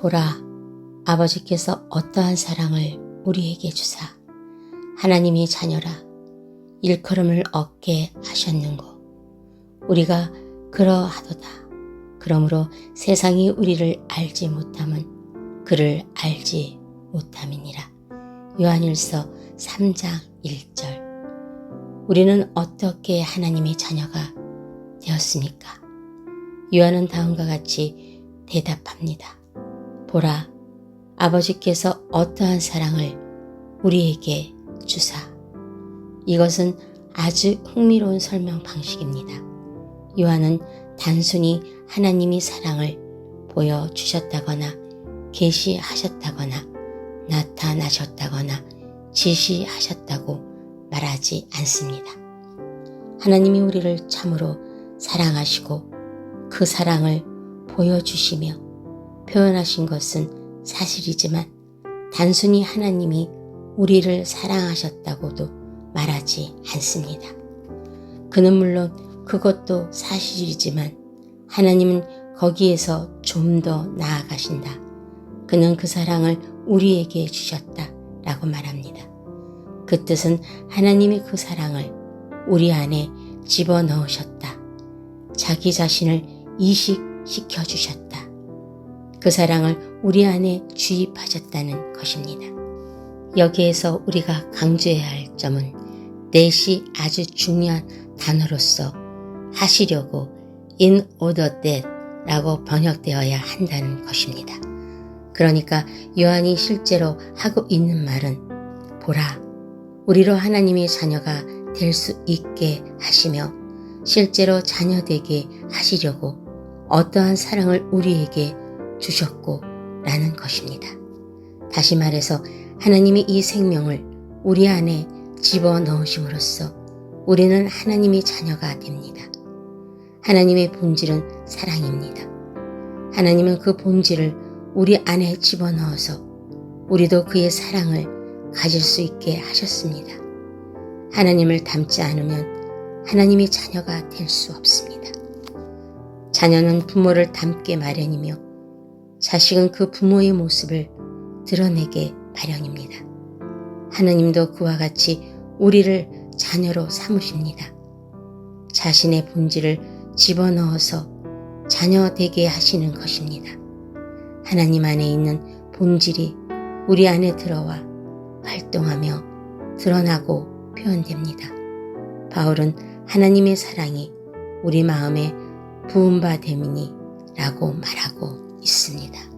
보라, 아버지께서 어떠한 사랑을 우리에게 주사 하나님이 자녀라 일컬음을 얻게 하셨는고 우리가 그러하도다. 그러므로 세상이 우리를 알지 못함은 그를 알지 못함이니라. 요한일서 3장 1절 우리는 어떻게 하나님의 자녀가 되었습니까? 요한은 다음과 같이 대답합니다. 보라, 아버지께서 어떠한 사랑을 우리에게 주사. 이것은 아주 흥미로운 설명 방식입니다. 요한은 단순히 하나님이 사랑을 보여주셨다거나 계시하셨다거나 나타나셨다거나 지시하셨다고 말하지 않습니다. 하나님이 우리를 참으로 사랑하시고 그 사랑을 보여주시며 표현하신 것은 사실이지만 단순히 하나님이 우리를 사랑하셨다고도 말하지 않습니다. 그는 물론 그것도 사실이지만 하나님은 거기에서 좀 더 나아가신다. 그는 그 사랑을 우리에게 주셨다. 라고 말합니다. 그 뜻은 하나님이 그 사랑을 우리 안에 집어 넣으셨다. 자기 자신을 이식시켜 주셨다. 그 사랑을 우리 안에 주입하셨다는 것입니다. 여기에서 우리가 강조해야 할 점은 넷이 아주 중요한 단어로서 하시려고 in order that 라고 번역되어야 한다는 것입니다. 그러니까 요한이 실제로 하고 있는 말은 보라, 우리로 하나님의 자녀가 될 수 있게 하시며 실제로 자녀되게 하시려고 어떠한 사랑을 우리에게 주셨고 라는 것입니다. 다시 말해서 하나님이 이 생명을 우리 안에 집어 넣으심으로써 우리는 하나님의 자녀가 됩니다. 하나님의 본질은 사랑입니다. 하나님은 그 본질을 우리 안에 집어 넣어서 우리도 그의 사랑을 가질 수 있게 하셨습니다. 하나님을 닮지 않으면 하나님의 자녀가 될 수 없습니다. 자녀는 부모를 닮게 마련이며 자식은 그 부모의 모습을 드러내게 마련입니다. 하나님도 그와 같이 우리를 자녀로 삼으십니다. 자신의 본질을 집어넣어서 자녀 되게 하시는 것입니다. 하나님 안에 있는 본질이 우리 안에 들어와 활동하며 드러나고 표현됩니다. 바울은 하나님의 사랑이 우리 마음에 부음바 됨이니 라고 말하고 있습니다.